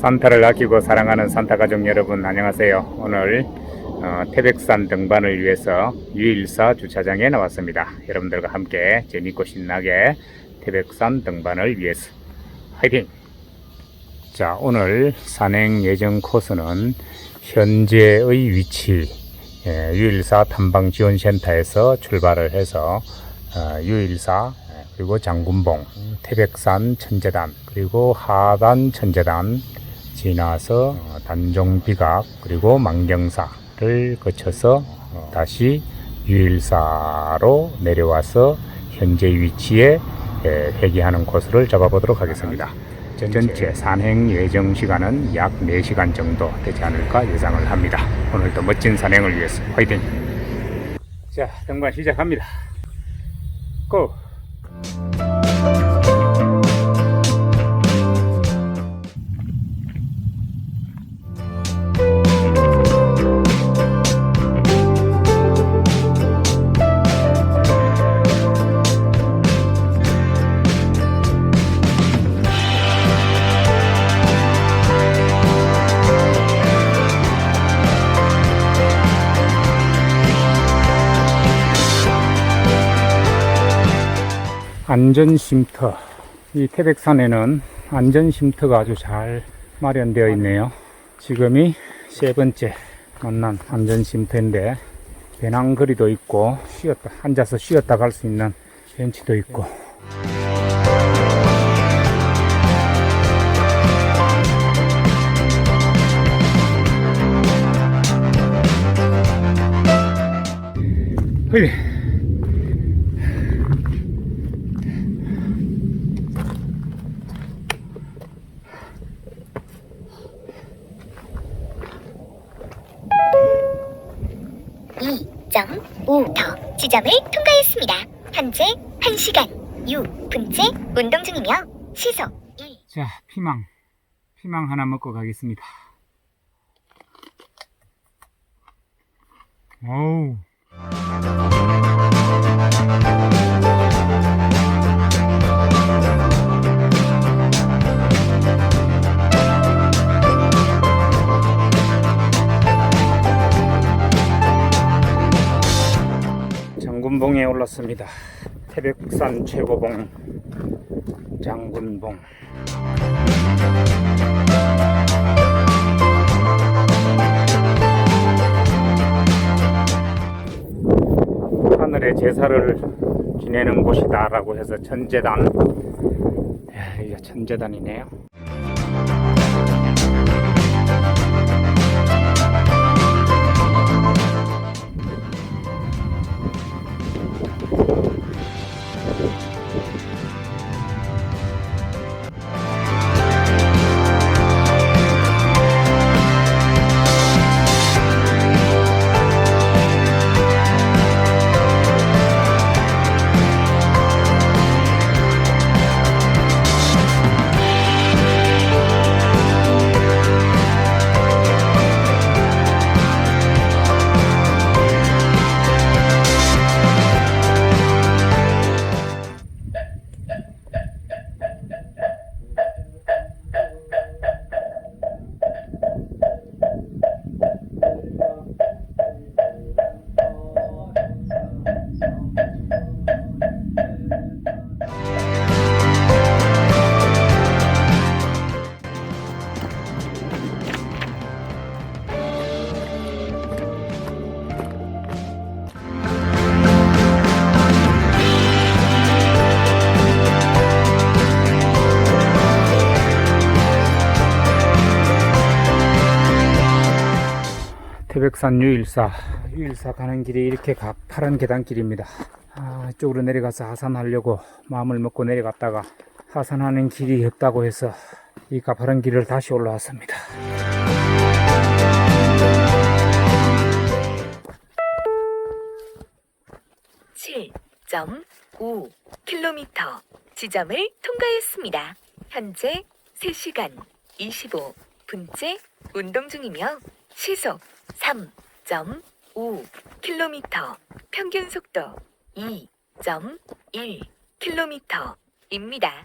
산타를 아끼고 사랑하는 산타 가족 여러분 안녕하세요. 오늘 어, 태백산 등반을 위해서 유일사 주차장에 나왔습니다. 여러분들과 함께 재밌고 신나게 태백산 등반을 위해서 화이팅! 자 오늘 산행 예정 코스는 현재의 위치 예, 유일사 탐방 지원센터에서 출발을 해서 어, 유일사 예, 그리고 장군봉 태백산 천재단 그리고 하단 천재단 지나서 어, 단종비각 그리고 망경사를 거쳐서 어, 다시 유일사로 내려와서 현재 위치에 예, 회귀하는 코스를 잡아보도록 하겠습니다. 전체 산행 예정 시간은 약 4시간 정도 되지 않을까 예상을 합니다. 오늘도 멋진 산행을 위해서 화이팅! 자, 등반 시작합니다. 고! 안전쉼터. 이 태백산에는 안전쉼터가 아주 잘 마련되어 있네요. 지금이 세 번째 만난 안전쉼터인데 배낭거리도 있고 쉬었다 앉아서 쉬었다 갈 수 있는 벤치도 있고 헐. 5터 지점을 통과했습니다. 현재 1시간 6분째 운동 중이며 시속 1. 자, 피망. 피망 하나 먹고 가겠습니다. 어우. 장군봉에 올랐습니다. 태백산 최고봉 장군봉. 하늘의 제사를 지내는 곳이다라고 해서 천재단. 야, 이게 천재단이네요. 태백산 유일사 유일사 가는 길이 이렇게 가파른 계단길입니다 아, 이쪽으로 내려가서 하산하려고 마음을 먹고 내려갔다가 하산하는 길이 없다고 해서 이 가파른 길을 다시 올라왔습니다 칠점오 킬로미터 지점을 통과했습니다. 현재 3시간 25분째 운동 중이며 시속 3.5 킬로미터 평균 속도 2.1 킬로미터입니다.